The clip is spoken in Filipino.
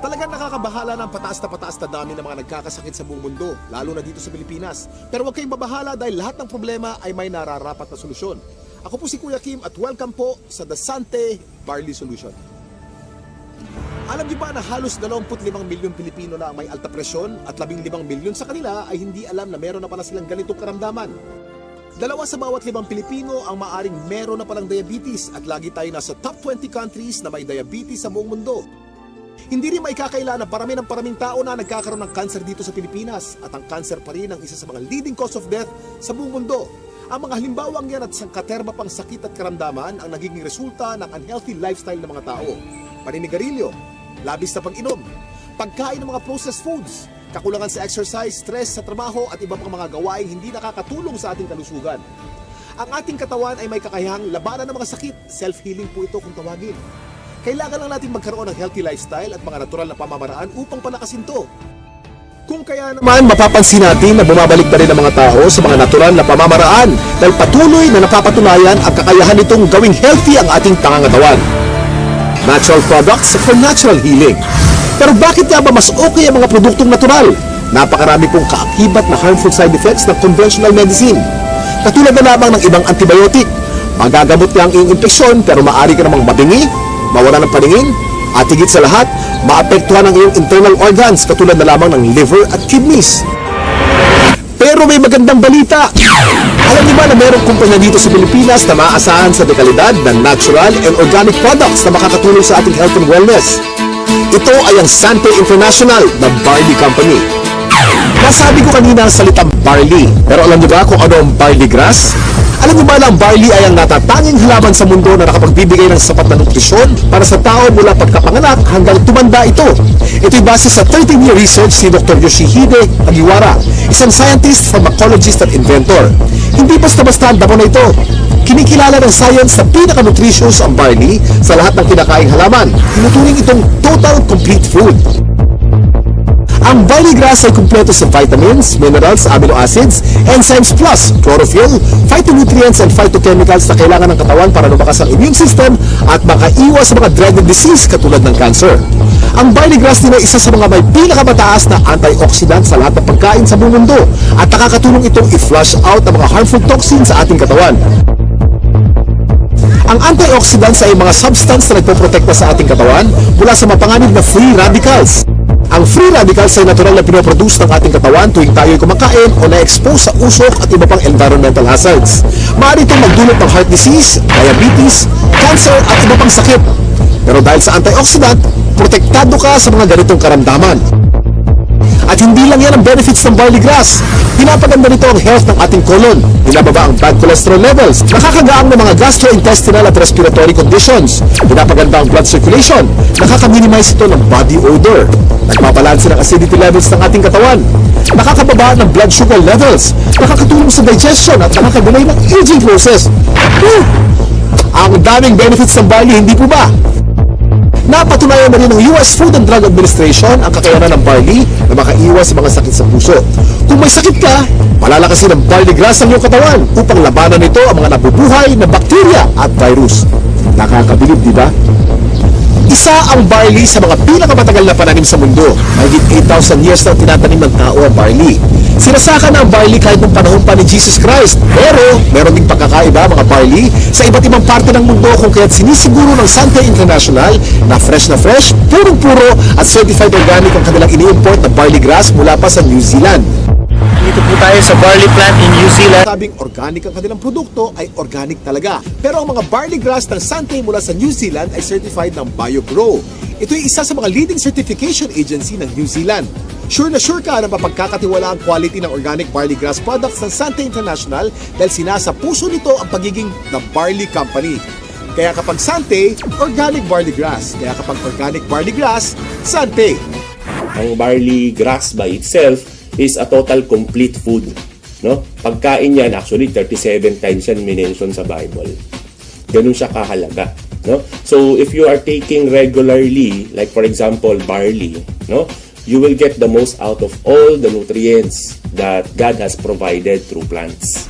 Talagang nakakabahala ng pataas na pataas na dami ng mga nagkakasakit sa buong mundo, lalo na dito sa Pilipinas. Pero huwag kayong mabahala dahil lahat ng problema ay may nararapat na solusyon. Ako po si Kuya Kim at welcome po sa The Sante Barley Solution. Alam niyo ba na halos 25 milyong Pilipino na may alta presyon at 15 milyon sa kanila ay hindi alam na meron na pala silang ganitong karamdaman? Dalawa sa bawat limang Pilipino ang maaring meron na palang diabetes at lagi tayo nasa top 20 countries na may diabetes sa buong mundo. Hindi rin may kakaila na parami ng paraming tao na nagkakaroon ng cancer dito sa Pilipinas at ang cancer pa rin ang isa sa mga leading cause of death sa buong mundo. Ang mga halimbawang yan at sangkaterma pang sakit at karamdaman ang nagiging resulta ng unhealthy lifestyle ng mga tao. Paninigarilyo, labis na pag-inom, pagkain ng mga processed foods, kakulangan sa exercise, stress sa trabaho at iba pang mga gawaing hindi nakakatulong sa ating kalusugan. Ang ating katawan ay may kakayahang labanan ng mga sakit. Self-healing po ito kung tawagin. Kailangan lang natin magkaroon ng healthy lifestyle at mga natural na pamamaraan upang palakasin to. Kung kaya naman mapapansin natin na bumabalik na rin ang mga tao sa mga natural na pamamaraan dahil patuloy na napapatunayan ang kakayahan nitong gawing healthy ang ating pangangatawan. Natural products for natural healing. Pero bakit nga ba mas okay ang mga produktong natural? Napakarami pong kaakibat na harmful side effects ng conventional medicine. Katulad na lamang ng ibang antibiotic. Magagamot niya ang iyong infeksyon pero maaari ka namang mabingi, mawala ng paningin, at higit sa lahat, maapektuhan ang iyong internal organs katulad na lamang ng liver at kidneys. Pero may magandang balita. Alam niyo ba na mayroong kumpanya dito sa Pilipinas na maaasahan sa dekalidad ng natural and organic products na makakatulong sa ating health and wellness? Ito ay ang Sante International na Barley Company. Nasabi ko kanina ang salitang barley. Pero alam niyo ba kung ano ang barley grass? Alam niyo ba na ang barley ay ang natatanging halaman sa mundo na nakapagbibigay ng sapat na nutrisyon para sa tao mula pagkapanganak hanggang tumanda ito. Ito'y base sa 13-year research ni Dr. Yoshihide Hagiwara, isang scientist, pharmacologist at inventor. Hindi basta-basta ang damo na ito. Kinikilala ng science na pinaka-nutritious ang barley sa lahat ng kinakaing halaman. Tinuturing itong total complete food. Ang barley grass ay kumpleto sa vitamins, minerals, amino acids, enzymes plus, chlorophyll, phytonutrients and phytochemicals na kailangan ng katawan para lumakas ang immune system at makaiwas sa mga dreaded disease katulad ng cancer. Ang barley grass din ay isa sa mga may pinakamataas na antioxidant sa lahat ng pagkain sa buong mundo at nakakatulong itong i-flush out ang mga harmful toxins sa ating katawan. Ang antioxidants ay mga substance na nagpoprotekta sa ating katawan mula sa mapanganib na free radicals. Ang free radicals ay natural na pinoproduce ng ating katawan tuwing tayo'y kumakain o na-expose sa usok at iba pang environmental hazards. Maaari itong magdulot ng heart disease, diabetes, cancer at iba pang sakit. Pero dahil sa antioxidant, protektado ka sa mga ganitong karamdaman. At hindi lang yan ang benefits ng barley grass. Pinapaganda nito ang health ng ating colon. Binababa ang bad cholesterol levels. Nakakagaang ng mga gastrointestinal at respiratory conditions. Pinapaganda ang blood circulation. Nakaka-minimize ito ng body odor. Nagpapalansin ang acidity levels ng ating katawan. Nakakababa ng blood sugar levels. Nakakatulong sa digestion at nakakagulay ng aging process. Ang daming benefits ng barley, hindi po ba? Napatunayan na rin ng US Food and Drug Administration ang kakayanan ng barley na makaiwas sa mga sakit sa puso. Kung may sakit ka, palalakasin ng barley grass ang iyong katawan upang labanan nito ang mga nabubuhay na bakterya at virus. Nakakabilib, di ba? Isa ang barley sa mga pinakamatagal na pananim sa mundo. Mahigit 8,000 years na tinatanim ng tao ang barley. Sinasaka na ang barley kahit nung panahon pa ni Jesus Christ. Pero, meron ding pagkakaiba mga barley sa iba't ibang parte ng mundo kung kaya't sinisiguro ng Sante International na fresh na fresh, purong-puro at certified organic ang kanilang ini-import na barley grass mula pa sa New Zealand. Dito po tayo sa barley plant in New Zealand. Sabing organic ang kanilang produkto ay organic talaga. Pero ang mga barley grass ng Sante mula sa New Zealand ay certified ng BioGrow. Ito ay isa sa mga leading certification agency ng New Zealand. Sure na sure ka na mapagkakatiwala ang quality ng organic barley grass products ng Sante International dahil sinasa puso nito ang pagiging the barley company. Kaya kapag Sante, organic barley grass. Kaya kapag organic barley grass, Sante. ang barley grass by itself is a total complete food. No? Pagkain yan, actually 37 times yan minention sa Bible. Ganun siya kahalaga. No? So, if you are taking regularly, like for example, barley, no? you will get the most out of all the nutrients that God has provided through plants.